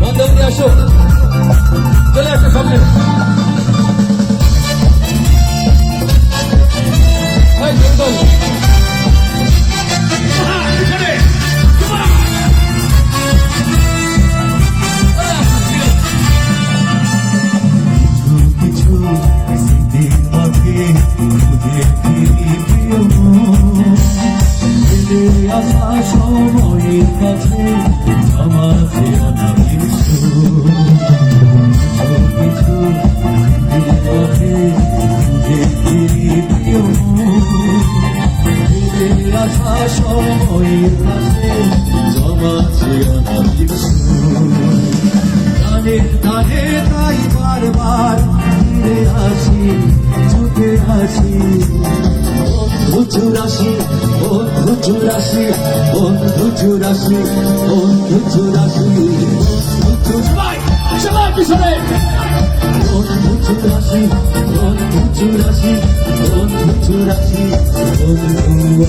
বান্ধবীরা আসো ফেলে আসা সময়ের কাছে জমা যেও না কিছু। কিছু কাছে জমা যেও না কিছু গানে গানে তাই বারবার ফিরে আসি চুরাশি বন্ধু চুরাশি বন্ধু চুরাশি বন্ধু চুরাশি। বন্ধু চুরাশি বন্ধু চুরাশি বন্ধু চুরাশি বন্ধু